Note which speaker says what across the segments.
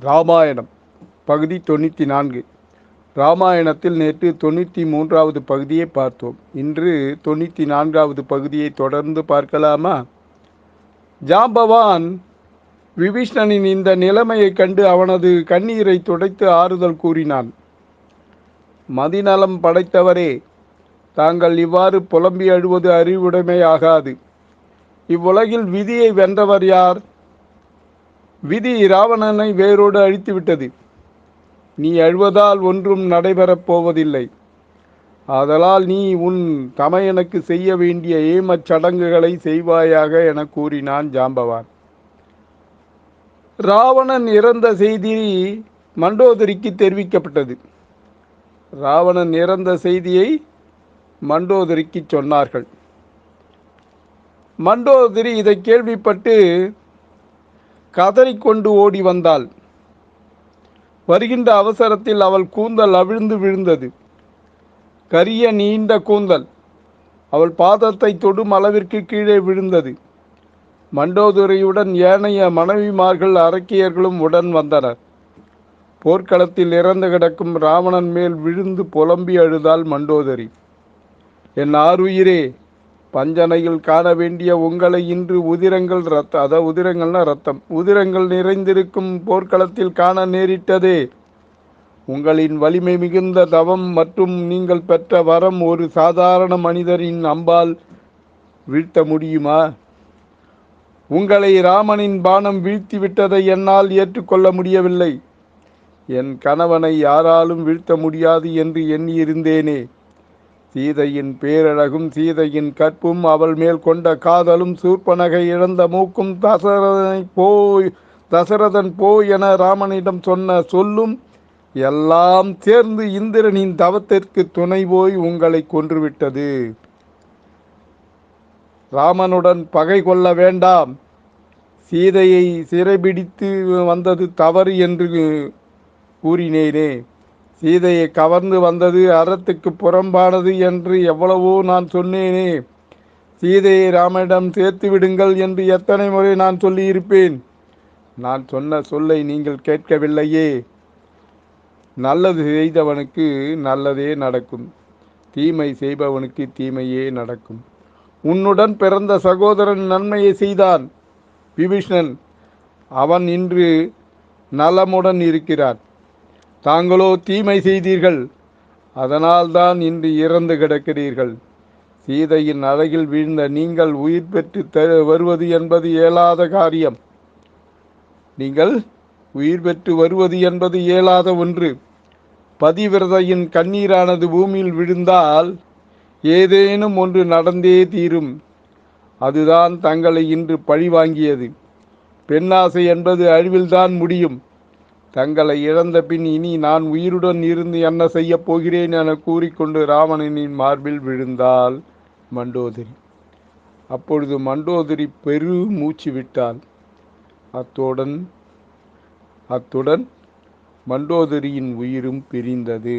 Speaker 1: ராமாயணம் பகுதி தொண்ணூற்றி நான்கு ராமாயணத்தில் நேற்று தொண்ணூற்றி மூன்றாவது பகுதியை பார்த்தோம். இன்று தொண்ணூற்றி நான்காவது பகுதியை தொடர்ந்து பார்க்கலாமா? ஜாம்பவான் விபீஷ்ணனின் இந்த நிலைமையைக் கண்டு அவனது கண்ணீரை துடைத்து ஆறுதல் கூறினான். மதிநலம் படைத்தவரே தாங்கள் இவ்வாறு புலம்பி அழுவது அறிவுடைமையாகாது. இவ்வுலகில் விதியை வென்றவர் யார்? விதி ராவணனை வேரோடு அழித்துவிட்டது. நீ அழுவதால் ஒன்றும் நடைபெறப் போவதில்லை. ஆதலால் நீ உன் தமையனுக்கு செய்ய வேண்டிய ஏமச் சடங்குகளை செய்வாயாக என கூறினான் ஜாம்பவான். ராவணன் இறந்த செய்தி மண்டோதரிக்கு தெரிவிக்கப்பட்டது. ராவணன் இறந்த செய்தியை மண்டோதரிக்கு சொன்னார்கள். மண்டோதரி இதை கேள்விப்பட்டு கதறிக்கொண்டு ஓடி வந்தாள். வருகின்ற அவசரத்தில் அவள் கூந்தல் அவிழ்ந்து விழுந்தது. கரிய நீண்ட கூந்தல். அவள் பாதத்தை தொடும் அளவிற்கு கீழே விழுந்தது. மண்டோதரியுடன் ஏனைய மனைவிமார்கள் அரக்கியர்களும் உடன் வந்தனர். போர்க்களத்தில் இறந்து கிடக்கும் ராவணன் மேல் விழுந்து புலம்பி அழுதாள் மண்டோதரி. என் ஆறுயிரே பஞ்சனையில் காண வேண்டிய உங்களை இன்று உதிரங்கள் ரத்தம் அதாவது உதிரங்கள்னா ரத்தம். உதிரங்கள் நிறைந்திருக்கும் போர்க்களத்தில் காண நேரிட்டதே. உங்களின் வலிமை மிகுந்த தவம் மற்றும் நீங்கள் பெற்ற வரம் ஒரு சாதாரண மனிதரின் அம்பால் வீழ்த்த முடியுமா? உங்களை ராமனின் பானம் வீழ்த்தி விட்டதை என்னால் ஏற்றுக்கொள்ள முடியவில்லை. என் கணவனை யாராலும் வீழ்த்த முடியாது என்று எண்ணியிருந்தேனே. சீதையின் பேரழகும் சீதையின் கற்பும் அவள் மேல் கொண்ட காதலும் சூர்பனகை இழந்த மூக்கும் தசரதனை போய் தசரதன் போ என ராமனிடம் சொன்ன சொல்லும் எல்லாம் சேர்ந்து இந்திரனின் தவத்திற்கு துணை போய் உங்களை கொன்றுவிட்டது. ராமனுடன் பகை கொள்ள வேண்டாம். சீதையை சிறைபிடித்து வந்தது தவறு என்று கூறினேனே. சீதையை கவர்ந்து வந்தது அறத்துக்கு புறம்பானது என்று எவ்வளவோ நான் சொன்னேனே. சீதையை ராமனிடம் சேர்த்து விடுங்கள் என்று எத்தனை முறை நான் சொல்லியிருப்பேன். நான் சொன்ன சொல்லை நீங்கள் கேட்கவில்லையே. நல்லது செய்தவனுக்கு நல்லதே நடக்கும். தீமை செய்பவனுக்கு தீமையே நடக்கும். உன்னுடன் பிறந்த சகோதரன் நன்மையை செய்தான். விபீஷ்ணன் அவன் இன்று நலமுடன் இருக்கிறான். தாங்களோ தீமை செய்தீர்கள். அதனால்தான் இன்று இறந்து கிடக்கிறீர்கள். சீதையின் அழகில் வீழ்ந்த நீங்கள் உயிர் பெற்று த வருவது என்பது இயலாத காரியம். நீங்கள் உயிர் பெற்று வருவது என்பது இயலாத ஒன்று. பதிவிரதையின் கண்ணீரானது பூமியில் விழுந்தால் ஏதேனும் ஒன்று நடந்தே தீரும். அதுதான் தங்களை இன்று பழிவாங்கியது. பெண்ணாசை என்பது அழிவில்தான் முடியும். தங்களை இழந்த பின் இனி நான் உயிருடன் இருந்து என்ன செய்யப் போகிறேன் என கூறிக்கொண்டு ராவணனின் மார்பில் விழுந்தாள் மண்டோதரி. அப்பொழுது மண்டோதரி பெரு மூச்சு விட்டாள். அத்துடன் அத்துடன் மண்டோதரியின் உயிரும் பிரிந்தது.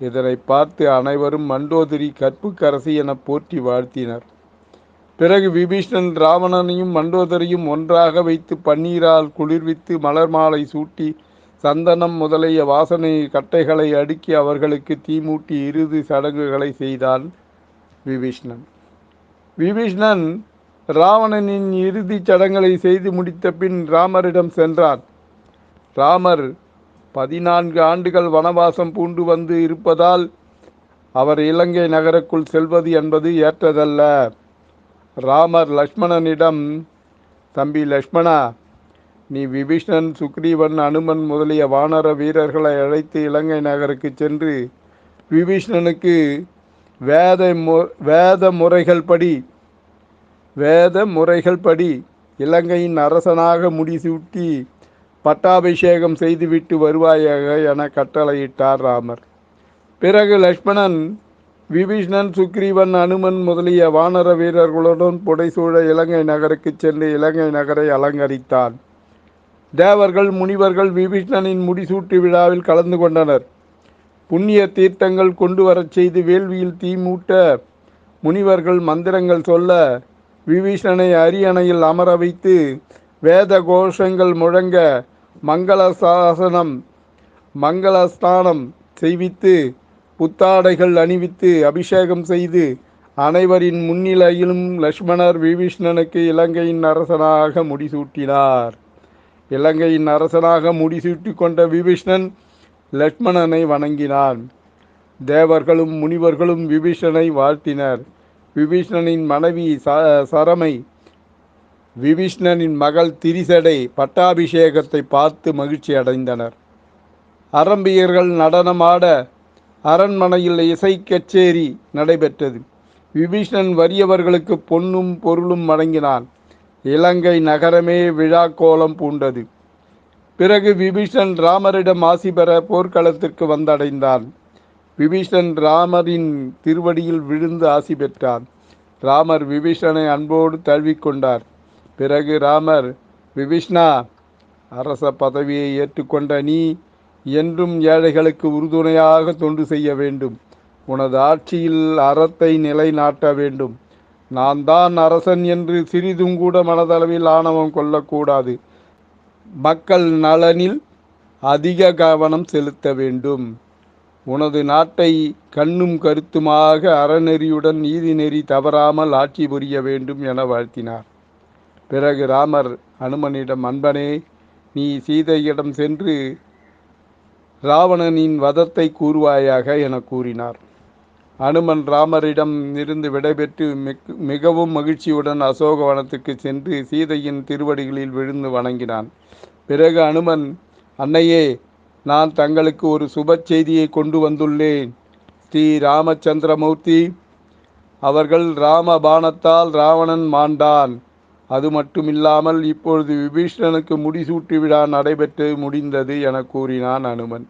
Speaker 1: இதனை பார்த்து அனைவரும் மண்டோதரி கற்புக்கரசி என போற்றி வாழ்த்தினர். பிறகு விபீஷ்ணன் ராவணனையும் மண்டோதரையும் ஒன்றாக வைத்து பன்னீரால் குளிர்வித்து மலர் மாலை சூட்டி சந்தனம் முதலிய வாசனை கட்டைகளை அடுக்கி அவர்களுக்கு தீமூட்டி இறுதி சடங்குகளை செய்தான் விபீஷ்ணன். விபீஷ்ணன் ராவணனின் இறுதி சடங்குகளை செய்து முடித்த பின் ராமரிடம் சென்றான். ராமர் பதினான்கு ஆண்டுகள் வனவாசம் பூண்டு வந்து இருப்பதால் அவர் இலங்கை நகருக்குள் செல்வது என்பது ஏற்றதல்ல. ராமர் லக்ஷ்மணனிடம் தம்பி லக்ஷ்மணா நீ விபீஷ்ணன் சுக்ரீவன் அனுமன் முதலிய வானர வீரர்களை அழைத்து இலங்கை நகருக்கு சென்று விபீஷ்ணனுக்கு வேத மு வேத முறைகள் படி வேத முறைகள் படி இலங்கையின் அரசனாக முடிசூட்டி பட்டாபிஷேகம் செய்துவிட்டு வருவாயாக என கட்டளையிட்டார் ராமர். பிறகு லக்ஷ்மணன் விபீஷ்ணன் சுக்ரீவன் அனுமன் முதலிய வானர வீரர்களுடன் புடைசூழ இலங்கை நகருக்கு சென்று இலங்கை நகரை அலங்கரித்தான். தேவர்கள் முனிவர்கள் விபீஷ்ணனின் முடிசூட்டு விழாவில் கலந்து கொண்டனர். புண்ணிய தீர்த்தங்கள் கொண்டு வரச் செய்து வேள்வியில் தீ மூட்ட முனிவர்கள் மந்திரங்கள் சொல்ல விபீஷணனை அரியணையில் அமர வைத்து வேத கோஷங்கள் முழங்க மங்கள சாசனம் மங்களஸ்தானம் செய்வித்து புத்தாடைகள் அணிவித்து அபிஷேகம் செய்து அனைவரின் முன்னிலையிலும் லக்ஷ்மணர் விபீஷ்ணனுக்கு இலங்கையின் அரசனாக முடிசூட்டினார். இலங்கையின் அரசனாக முடிசூட்டி கொண்ட விபீஷ்ணன் லக்ஷ்மணனை வணங்கினான். தேவர்களும் முனிவர்களும் விபீஷணனை வாழ்த்தினர். விபீஷ்ணனின் மனைவி ச சரமை விபீஷ்ணனின் மகள் திரிசடை பட்டாபிஷேகத்தை பார்த்து மகிழ்ச்சி அடைந்தனர் அரம்பியர்கள் நடனமாட அரண்மனையில் இசை கச்சேரி நடைபெற்றது. விபீஷணன் வறியவர்களுக்கு பொன்னும் பொருளும் வழங்கினான். இலங்கை நகரமே விழா கோலம் பூண்டது. பிறகு விபீஷன் ராமரிடம் ஆசி பெற போர்க்களத்திற்கு வந்தடைந்தான். விபீஷன் ராமரின் திருவடியில் விழுந்து ஆசி பெற்றான். ராமர் விபீஷனை அன்போடு தழுவிக்கொண்டார். பிறகு ராமர் விபீஷ்ணா அரச பதவியை ஏற்றுக்கொண்ட நீ என்றும் ஏழைகளுக்கு உறுதுணையாக தொண்டு செய்ய வேண்டும். உனது ஆட்சியில் அறத்தை நிலைநாட்ட வேண்டும். நான் தான் அரசன் என்று சிறிதும் கூட மனதளவில் ஆணவம் கொள்ளக்கூடாது. மக்கள் நலனில் அதிக கவனம் செலுத்த வேண்டும். உனது நாட்டை கண்ணும் கருத்துமாக அறநெறியுடன் நீதிநெறி தவறாமல் ஆட்சி புரிய வேண்டும் என வாழ்த்தினார். பிறகு ராமர் அனுமனிடம் அன்பனே நீ சீதையிடம் சென்று ராவணனின் வதத்தை கூறுவாயாக என கூறினார். அனுமன் ராமரிடம் இருந்து விடைபெற்று மிக்- மிகவும் மகிழ்ச்சியுடன் அசோகவனத்துக்கு சென்று சீதையின் திருவடிகளில் விழுந்து வணங்கினான். பிறகு அனுமன் அன்னையே நான் தங்களுக்கு ஒரு சுப செய்தியை கொண்டு வந்துள்ளேன். ஸ்ரீ ராமச்சந்திரமூர்த்தி அவர்கள் ராமபானத்தால் ராவணன் மாண்டான். அது மட்டுமில்லாமல் இப்பொழுது விபீஷணனுக்கு முடிசூட்டு விழா நடைபெற்று முடிந்தது என கூறினான் அனுமன்.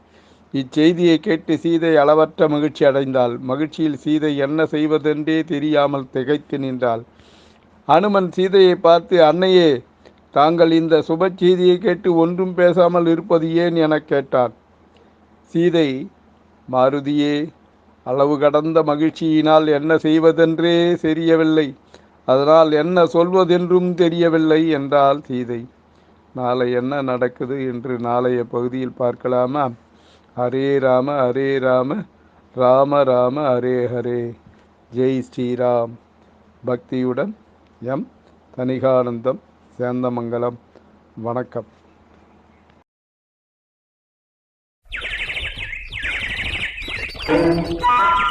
Speaker 1: இச்செய்தியை கேட்டு சீதை அளவற்ற மகிழ்ச்சி அடைந்தாள். மகிழ்ச்சியில் சீதை என்ன செய்வதென்றே தெரியாமல் திகைத்து நின்றாள். அனுமன் சீதையை பார்த்து அன்னையே தாங்கள் இந்த சுப செய்தியை கேட்டு ஒன்றும் பேசாமல் இருப்பது ஏன்? எனக் கேட்டான். சீதை மாருதியே அளவு கடந்த மகிழ்ச்சியினால் என்ன செய்வதென்றே தெரியவில்லை. அதனால் என்ன சொல்வதென்றும் தெரியவில்லை என்றால் சீதை. நாளை என்ன நடக்குது என்று நாளைய பகுதியில் பார்க்கலாமா? ஹரே ராம ஹரே ராம ராம ராம ஹரே ஹரே. ஜெய் ஸ்ரீராம். பக்தியுடன் எம். தனிகானந்தம் சேந்தமங்கலம். வணக்கம்.
Speaker 2: Thank you.